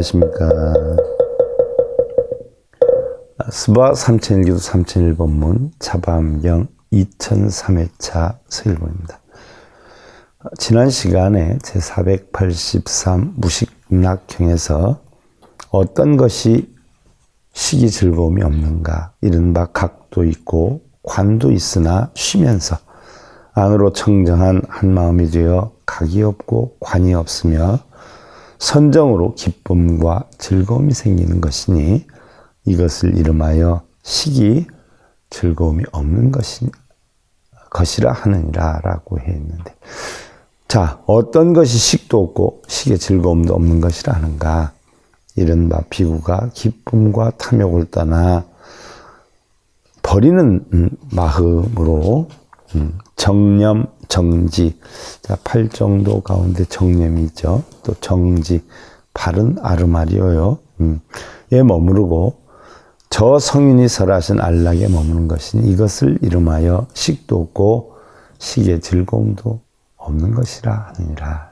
안녕하십니까. 스바 3001기도 3001번문 차밤경 2003회차 서일본입니다. 지난 시간에 제483 무식낙형에서 어떤 것이 시기 즐거움이 없는가 이른바 각도 있고 관도 있으나 쉬면서 안으로 청정한 한 마음이 되어 각이 없고 관이 없으며 선정으로 기쁨과 즐거움이 생기는 것이니 이것을 이름하여 시기 즐거움이 없는 것이, 것이라 하느니라 라고 했는데. 자 어떤 것이 식도 없고 시기에 즐거움도 없는 것이라 하는가? 이른바 비구가 기쁨과 탐욕을 떠나 버리는 음, 마음으로 음, 정념, 정지. 자, 팔정도 가운데 정념이 있죠. 또 정지, 바른 아르마리오요. 음, 에 머무르고 저 성인이 설하신 안락에 머무는 것이니 이것을 이름하여 식도 없고 식의 즐거움도 없는 것이라 하느니라.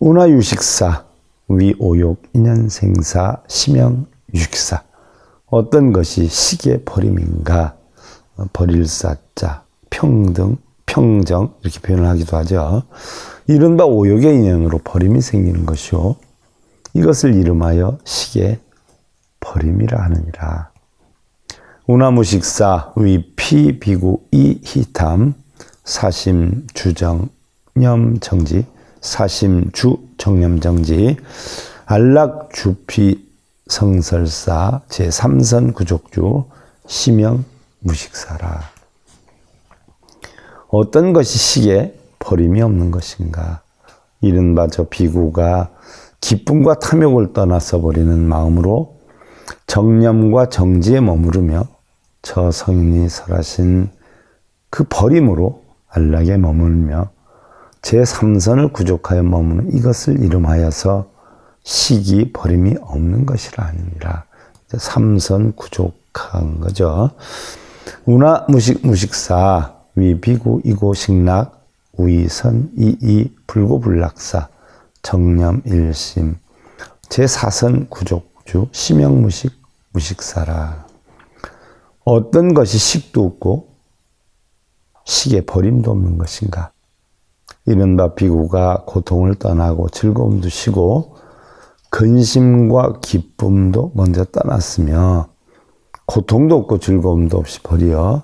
운하 유식사, 위오욕, 인연생사, 심형, 유식사. 어떤 것이 식의 버림인가? 버릴 사자, 평등, 평정 이렇게 표현을 하기도 하죠. 이른바 오욕의 인연으로 버림이 생기는 것이요. 이것을 이름하여 식의 버림이라 하느니라. 우나무식사 위피 비구 이 희탐 사심 주정 념 정지 사심 주 정념 정지 안락 주피 성설사 제3선 구족주 시명 무식사라. 어떤 것이 시에 버림이 없는 것인가? 이른바 저 비구가 기쁨과 탐욕을 떠나서 버리는 마음으로 정념과 정지에 머무르며 저 성인이 설하신 그 버림으로 안락에 머물며 제3선을 구족하여 머무는 이것을 이름하여서 시기 버림이 없는 것이라 아니니라. 삼선 구족한 거죠. 운하 무식 무식사 위비구 이고 식락 우이선 이이 불고불락사 정념 일심. 제4선 구족주 심형무식 무식사라. 어떤 것이 식도 없고 식에 버림도 없는 것인가? 이른바 비구가 고통을 떠나고 즐거움도 쉬고 근심과 기쁨도 먼저 떠났으며 고통도 없고 즐거움도 없이 버려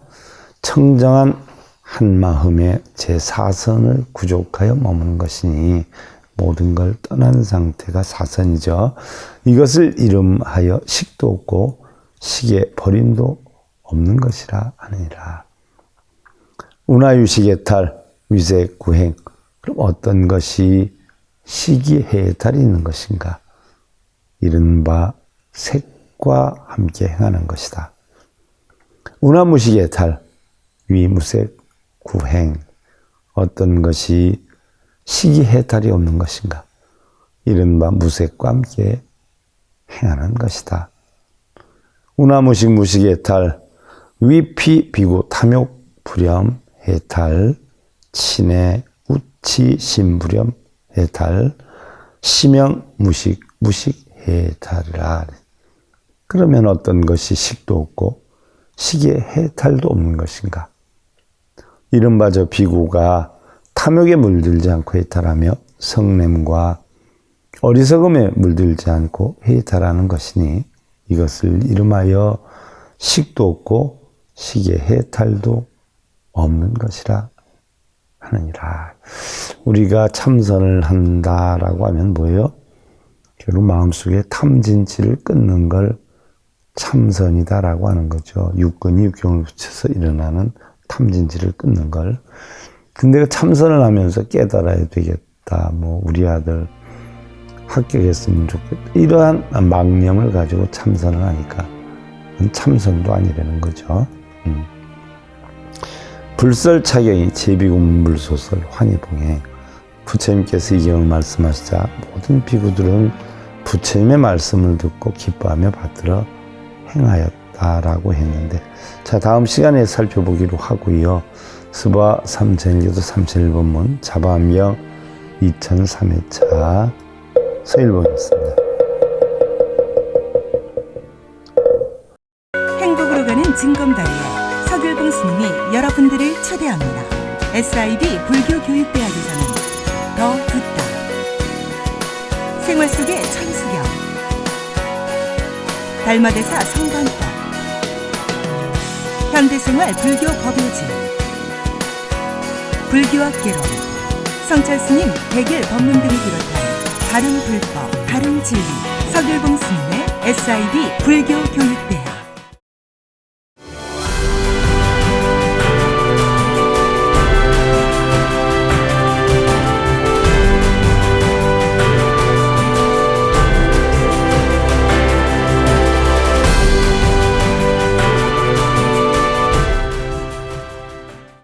청정한 한 마음에 제 사선을 구족하여 머무는 것이니 모든 걸 떠난 상태가 사선이죠. 이것을 이름하여 식도 없고 식의 버림도 없는 것이라 하느니라. 운하유식의 탈, 위색 구행. 그럼 어떤 것이 시기해탈이 있는 것인가? 이른바 색 과 함께 행하는 것이다. 운하무식의 탈, 위무색 구행. 어떤 것이 시기해탈이 없는 것인가? 이른바 무색과 함께 행하는 것이다. 운하무식 무식의 탈, 위피 비구 탐욕 불염 해탈, 친해 우치 심부렴 해탈, 심형 무식 무식 해탈이라. 그러면 어떤 것이 식도 없고 식의 해탈도 없는 것인가? 이른바 저 비구가 탐욕에 물들지 않고 해탈하며 성냄과 어리석음에 물들지 않고 해탈하는 것이니 이것을 이름하여 식도 없고 식의 해탈도 없는 것이라 하느니라. 우리가 참선을 한다라고 하면 뭐예요? 결국 마음속에 탐진치를 끊는 걸 참선이다라고 하는 거죠. 육근이 육경을 붙여서 일어나는 탐진치를 끊는 걸. 근데 그 참선을 하면서 깨달아야 되겠다. 뭐 우리 아들 합격했으면 좋겠다. 이러한 망념을 가지고 참선을 하니까 참선도 아니라는 거죠. 음. 불설차경이 제비군물소설 환희봉에 부처님께서 이 경을 말씀하시자 모든 비구들은 부처님의 말씀을 듣고 기뻐하며 받들어 행하였다라고 했는데 자 다음 시간에 살펴보기로 하고요. 스바 3001교도 3001번문 자바암경 2003회차 서일봉이었습니다. 행복으로 가는 징검다리에 서글봉 스님이 여러분들을 초대합니다. SIB 불교교육대학에서는 더 듣다. 생활 속의 천수경. 달마대사 성관법. 현대생활 불교 법요지. 불교학 개론. 성철 스님 백일 법문 등을 비롯한 다른 불법, 다른 진리. 서글봉 스님의 SIB 불교 교육대학.